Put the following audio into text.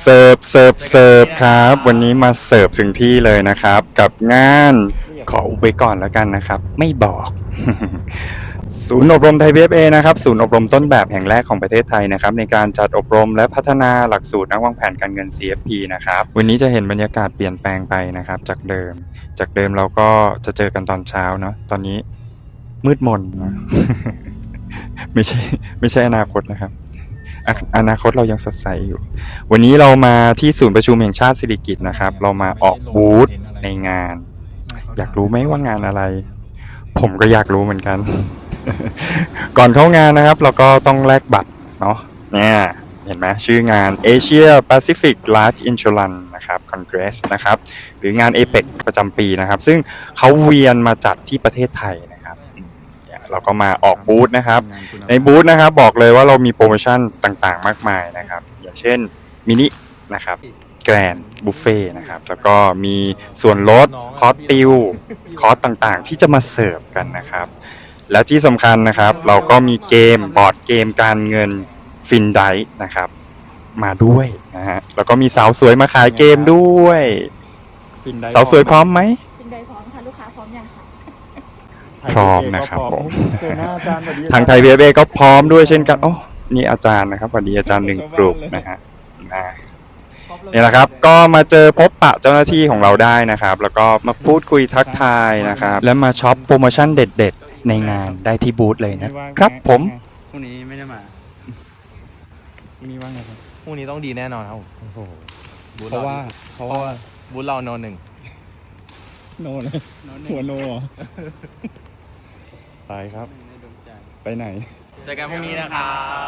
เสิร์ฟเสิร์ฟเสิร์ฟครับ วันนี้มาเสิร์ฟถึงที่เลยนะครับ กับงานขออุบไว้ก่อนแล้วกันนะครับ ไม่บอก ศูนย์อบรมไทย BFA นะครับ ศูนย์อบรมต้นแบบแห่งแรกของประเทศไทยนะครับ ในการจัดอบรมและพัฒนาหลักสูตรนักวางแผนการเงิน CFP นะครับ วันนี้จะเห็นบรรยากาศเปลี่ยนแปลงไปนะครับ จากเดิม จากเดิมเราก็จะเจอกันตอนเช้าเนาะตอนนี้มืดมนนะไม่ใช่ไม่ใช่อนาคตนะครับ อนาคตเรายังสดใสอยู่ วันนี้เรามาที่ศูนย์ประชุมแห่งชาติสิริกิตนะครับ เรามาออกบูธในงาน อยากรู้ไหมว่างานอะไร ผมก็อยากรู้เหมือนกัน ก่อนเข้างานนะครับ เราก็ต้องแลกบัตรเนาะเนี่ยเห็นไหมชื่องาน Asia Pacific Life Insurance นะครับ Congress นะครับ หรืองาน APEC ประจำปีนะครับ ซึ่งเขาเวียนมาจัดที่ประเทศไทยนะ เนี่ยเราก็มาออกบูธนะครับ ในบูธนะครับบอกเลยว่าเรามีโปรโมชั่นต่างๆ มากมายนะครับ อย่างเช่นมินินะครับแกรนบุฟเฟ่นะครับ แล้วก็มีส่วนลดคอร์สติวคอร์สต่างๆ ที่จะมาเสิร์ฟกันนะครับ และที่สำคัญนะครับ เราก็มีเกมบอร์ดเกมการเงินฟินไดนะครับ มาด้วยนะฮะแล้วก็มีสาวสวยมาขายเกมด้วย สาวสวยพร้อมไหมจินใดพร้อมค่ะลูกค้าพร้อมยังคะ พร้อมนะครับผมเจอหน้าอาจารย์พอดีทางไทยเบเบก็พร้อมด้วยเช่นกันโอ้นี่อาจารย์นะครับสวัสดีอาจารย์หนึ่งกลุ่มนะฮะนะนี่แหละครับก็มาเจอพบปะเจ้าหน้าที่ของเราได้นะครับ แล้วก็มาพูดคุยทักทายนะครับ และมาช็อปโปรโมชั่นเด็ด ๆ ในงานได้ที่บูธเลยนะครับผมพรุ่งนี้ไม่ได้มามีว่างไงครับพรุ่งนี้ต้องดีแน่นอนครับผมโอ้โหบูธเพราะว่าเพราะว่าบูธเราโนหนึ่งโนเลยหัวโนเหรอ ไปครับ ไปไหน เจอกันพรุ่งนี้นะครับ